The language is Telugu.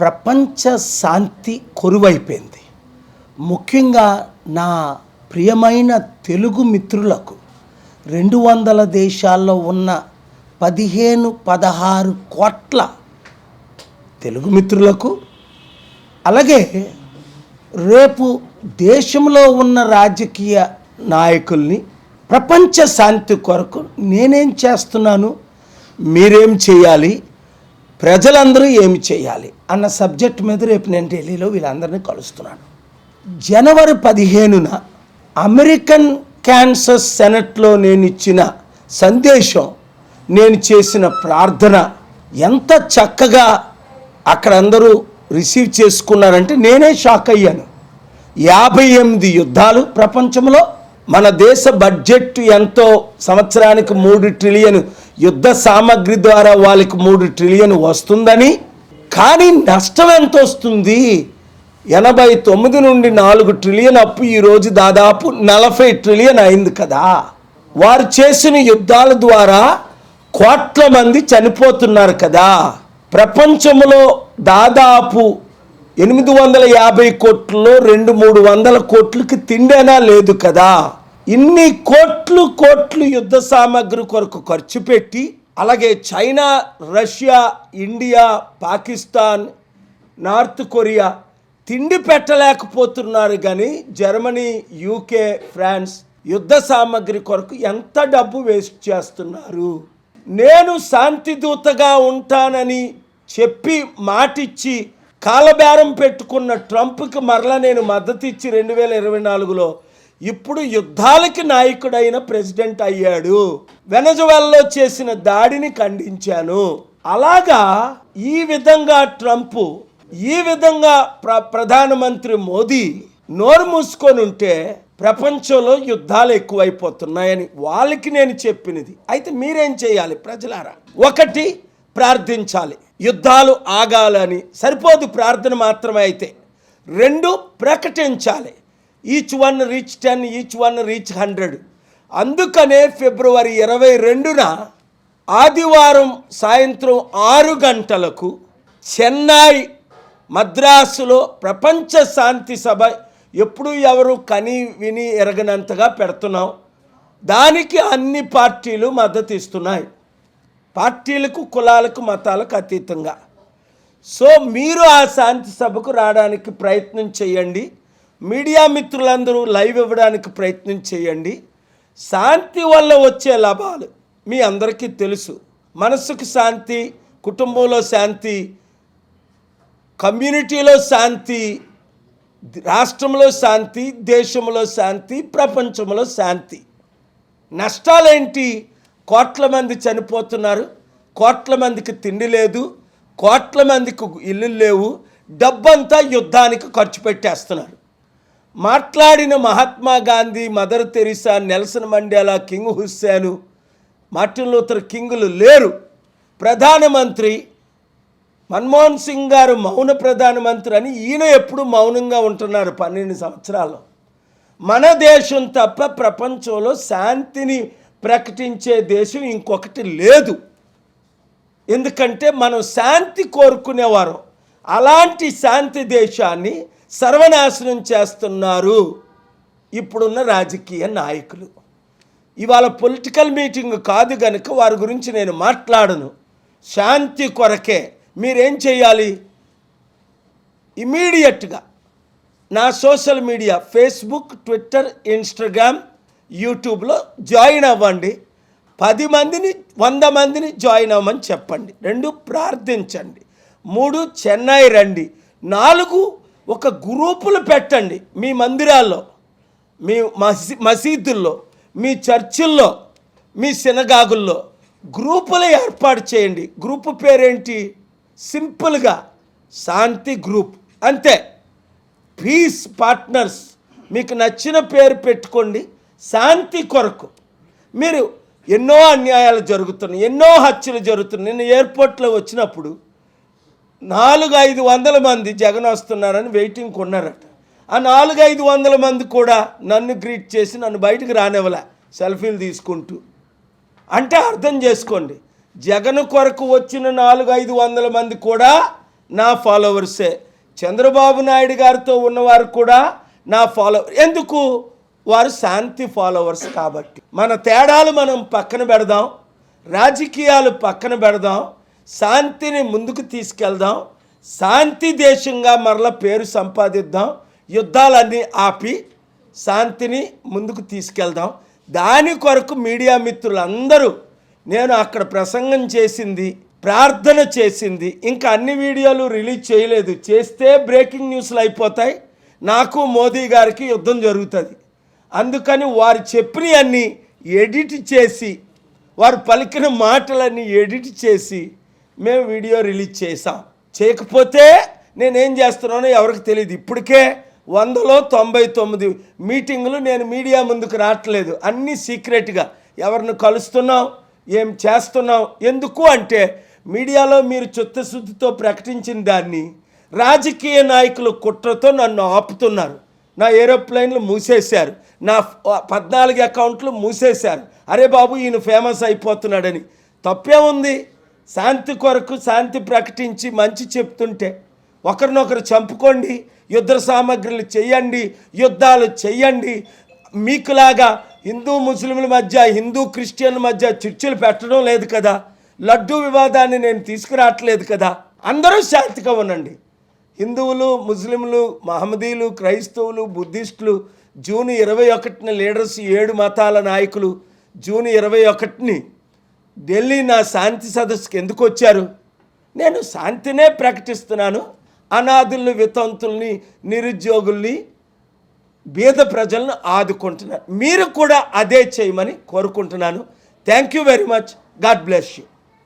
ప్రపంచ శాంతి కొరువైపోయింది. ముఖ్యంగా నా ప్రియమైన తెలుగు మిత్రులకు రెండు వందల దేశాల్లో ఉన్న పదిహేను పదహారు కోట్ల తెలుగు మిత్రులకు అలాగే రేపు దేశంలో ఉన్న రాజకీయ నాయకుల్ని ప్రపంచ శాంతి కొరకు నేనేం చేస్తున్నాను మీరేం చేయాలి ప్రజలందరూ ఏమి చేయాలి అన్న సబ్జెక్ట్ మీద రేపు నేను ఢిల్లీలో వీళ్ళందరినీ కలుస్తున్నాను. జనవరి పదిహేనున అమెరికన్ క్యాన్సర్ సెనెట్లో నేను ఇచ్చిన సందేశం నేను చేసిన ప్రార్థన ఎంత చక్కగా అక్కడ అందరూ రిసీవ్ చేసుకున్నారంటే నేనే షాక్ అయ్యాను. యాభై ఎనిమిది యుద్ధాలు ప్రపంచంలో మన దేశ బడ్జెట్ ఎంతో సంవత్సరానికి మూడు ట్రిలియన్ యుద్ధ సామాగ్రి ద్వారా వాళ్ళకి మూడు ట్రిలియన్ వస్తుందని. కానీ నష్టం ఎంత వస్తుంది? ఎనభై తొమ్మిది నుండి నాలుగు ట్రిలియన్ అప్పు ఈరోజు దాదాపు నలభై ట్రిలియన్ అయింది కదా. వారు చేసిన యుద్ధాల ద్వారా కోట్ల మంది చనిపోతున్నారు కదా. ప్రపంచంలో దాదాపు ఎనిమిది వందల యాభై కోట్లలో రెండు మూడు వందల కోట్లకి తిండేనా లేదు కదా. ఇన్ని కోట్లు కోట్లు యుద్ధ సామాగ్రి కొరకు ఖర్చు పెట్టి అలాగే China Russia India Pakistan North Korea తిండి పెట్టలేకపోతున్నారు కానీ జర్మనీ యూకే ఫ్రాన్స్ యుద్ధ సామాగ్రి కొరకు ఎంత డబ్బు వేస్ట్ చేస్తున్నారు? నేను శాంతి దూతగా ఉంటానని చెప్పి మాటిచ్చి కాలబేరం పెట్టుకున్న ట్రంప్కి మరలా నేను మద్దతు ఇచ్చి రెండు వేల ఇరవై నాలుగులో ఇప్పుడు యుద్ధాలకి నాయకుడైన ప్రెసిడెంట్ అయ్యాడు. వెనజువెల్లో చేసిన దాడిని ఖండించాను. అలాగా ఈ విధంగా ట్రంప్ ఈ విధంగా ప్ర ప్రధానమంత్రి మోదీ నోరు మూసుకొని ఉంటే ప్రపంచంలో యుద్ధాలు ఎక్కువైపోతున్నాయని వాళ్ళకి నేను చెప్పినది. అయితే మీరేం చేయాలి ప్రజలారా? ఒకటి ప్రార్థించాలి. యుద్ధాలు ఆగాలని సరిపోదు ప్రార్థన మాత్రమే అయితే. రెండు ప్రకటించాలి. Each one reach ten each one reach hundred అందుకనే ఫిబ్రవరి ఇరవై రెండున ఆదివారం సాయంత్రం ఆరు గంటలకు చెన్నై మద్రాసులో ప్రపంచ శాంతి సభ ఎప్పుడు ఎవరు కని విని ఎరగనంతగా పెడుతున్నాం. దానికి అన్ని పార్టీలు మద్దతు ఇస్తున్నాయి. పార్టీలకు కులాలకు మతాలకు అతీతంగా. సో మీరు ఆ శాంతి సభకు రావడానికి ప్రయత్నం చేయండి. మీడియా మిత్రులందరూ లైవ్ ఇవ్వడానికి ప్రయత్నం చేయండి. శాంతి వల్ల వచ్చే లాభాలు మీ అందరికీ తెలుసు. మనసుకు శాంతి కుటుంబంలో శాంతి కమ్యూనిటీలో శాంతి రాష్ట్రంలో శాంతి దేశంలో శాంతి ప్రపంచంలో శాంతి. నష్టాలేంటి? కోట్ల మంది చనిపోతున్నారు. కోట్ల మందికి తిండి లేదు. కోట్ల మందికి ఇల్లు లేవు. డబ్బంతా యుద్ధానికి ఖర్చు పెట్టేస్తున్నారు. మాట్లాడిన Mahatma Gandhi Mother Teresa Nelson Mandela King Hussein Martin Luther కింగులు లేరు. ప్రధానమంత్రి మన్మోహన్ సింగ్ గారు మౌన ప్రధానమంత్రి అని ఈయన ఎప్పుడు మౌనంగా ఉంటున్నారు పన్నెండు సంవత్సరాలు మన దేశం తప్ప ప్రపంచంలో శాంతిని ప్రకటించే దేశం ఇంకొకటి లేదు. ఎందుకంటే మనం శాంతి కోరుకునేవారు. అలాంటి శాంతి దేశాన్ని సర్వనాశనం చేస్తున్నారు. ఇప్పుడున్న రాజకీయ నాయకులు. ఇవాళ పొలిటికల్ మీటింగ్ కాదు గనుక వారి గురించి నేను మాట్లాడను. శాంతి కొరకే మీరేం చేయాలి? ఇమీడియట్గా నా social media Facebook Twitter Instagram యూట్యూబ్లో జాయిన్ అవ్వండి. పది మందిని వంద మందిని జాయిన్ అవ్వమని చెప్పండి. రెండు ప్రార్థించండి. మూడు చెన్నై రండి. నాలుగు ఒక గ్రూపులు పెట్టండి మీ మందిరాల్లో మీ మసీ మసీదుల్లో మీ చర్చిల్లో మీ సినగాగుల్లో. గ్రూపులు ఏర్పాటు చేయండి. గ్రూపు పేరేంటి? సింపుల్గా శాంతి గ్రూప్. అంతే. Peace partners. మీకు నచ్చిన పేరు పెట్టుకోండి. శాంతి కొరకు. మీరు ఎన్నో అన్యాయాలు జరుగుతున్నాయి ఎన్నో హత్యలు జరుగుతున్నాయి. నేను ఎయిర్పోర్ట్లో వచ్చినప్పుడు నాలుగు ఐదు వందల మంది జగన్ వస్తున్నారని వెయిటింగ్ ఉన్నారట ఆ నాలుగు ఐదు వందల మంది కూడా నన్ను గ్రీట్ చేసి నన్ను బయటకు రానివ్వలే సెల్ఫీలు తీసుకుంటూ. అంటే అర్థం చేసుకోండి జగన్ కొరకు వచ్చిన నాలుగు ఐదు వందల మంది కూడా నా ఫాలోవర్సే. చంద్రబాబు నాయుడు గారితో ఉన్నవారు కూడా నా ఫాలోవర్ ఎందుకు? వారు శాంతి ఫాలోవర్స్ కాబట్టి. మన తేడాలు మనం పక్కన పెడదాం రాజకీయాలు పక్కన పెడదాం శాంతిని ముందుకు తీసుకెళ్దాం. శాంతి దేశంగా మరల పేరు సంపాదిద్దాం. యుద్ధాలన్నీ ఆపి శాంతిని ముందుకు తీసుకెళ్దాం. దాని కొరకు మీడియా మిత్రులందరూ నేను అక్కడ ప్రసంగం చేసింది ప్రార్థన చేసింది. ఇంకా అన్ని వీడియోలు రిలీజ్ చేయలేదు. చేస్తే బ్రేకింగ్ న్యూస్లు అయిపోతాయి. నాకు మోదీ గారికి యుద్ధం జరుగుతుంది. అందుకని వారు చెప్పినవన్నీ ఎడిట్ చేసి వారు పలికిన మాటలన్నీ ఎడిట్ చేసి మేము వీడియో రిలీజ్ చేసాం చేయకపోతే నేనేం చేస్తున్నానో ఎవరికి తెలియదు ఇప్పటికే వందలో తొంభై తొమ్మిది మీటింగులు నేను మీడియా ముందుకు రావట్లేదు. అన్నీ సీక్రెట్గా. ఎవరిని కలుస్తున్నాం? ఏం చేస్తున్నాం? ఎందుకు అంటే మీడియాలో మీరు చిత్తశుద్ధితో ప్రకటించిన దాన్ని రాజకీయ నాయకులు కుట్రతో నన్ను ఆపుతున్నారు. నా ఏరోప్లేన్లు మూసేశారు. నా పద్నాలుగు అకౌంట్లు మూసేశారు. అరే బాబు ఈయన ఫేమస్ అయిపోతున్నాడని. తప్పేముంది? శాంతి కొరకు శాంతి ప్రకటించి మంచి చెప్తుంటే ఒకరినొకరు చంపుకోండి యుద్ధ సామగ్రిలు చెయ్యండి యుద్ధాలు చెయ్యండి మీకులాగా హిందూ ముస్లింల మధ్య హిందూ క్రిస్టియన్ మధ్య చర్చలు పెట్టడం లేదు కదా. లడ్డూ వివాదాన్ని నేను తీసుకురావట్లేదు కదా. అందరూ శాంతిగా ఉండండి. హిందువులు ముస్లింలు మహమ్మదీలు క్రైస్తవులు బుద్ధిస్టులు జూన్ ఇరవై ఒకటిన లీడర్స్ ఏడు మతాల నాయకులు జూన్ ఇరవై ఒకటిని ఢిల్లీ నా శాంతి సదస్సుకి ఎందుకు వచ్చారు? నేను శాంతినే ప్రకటిస్తున్నాను. అనాథుల్ని వితంతుల్ని నిరుద్యోగుల్ని బీద ప్రజలను ఆదుకుంటున్నాను మీరు కూడా అదే చేయమని కోరుకుంటున్నాను. Thank you very much God bless you